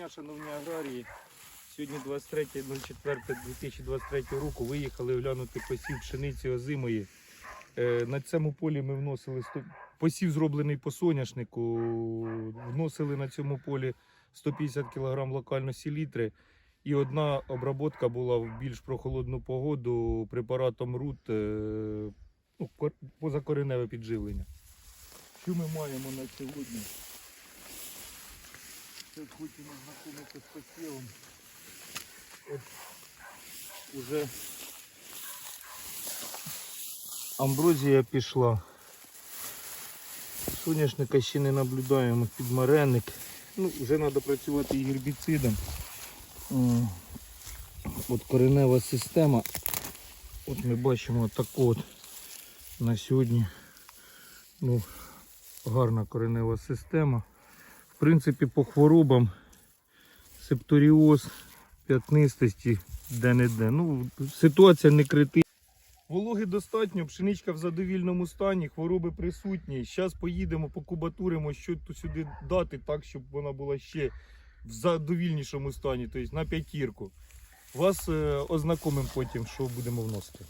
дня, шановні аграрії. Сьогодні 23.04.2023 року виїхали оглянути посів пшениці озимої. Е, На цьому полі ми вносили посів зроблений по соняшнику. Вносили на цьому полі 150 кг локально селітри. І одна обработка була в більш прохолодну погоду препаратом РУТ е, ну, позакореневе підживлення. Що ми маємо на сьогодні? Це хочемо знайомитися з посівом. От уже амброзія пішла. Соняшника ще не наблюдаємо підмареник. Ну, вже треба працювати і гербіцидом. От коренева система. От ми бачимо таку от на сьогодні. Ну, гарна коренева система. Принципі, по хворобам септоріоз, п'ятнистості де-не-де. Ну, ситуація не критична. Вологи достатньо, пшеничка в задовільному стані, хвороби присутні. Зараз поїдемо, покубатуримо, що тут сюди дати, так, щоб вона була ще в задовільнішому стані, тобто на п'ятірку. Вас е, ознакомимо потім, що будемо вносити.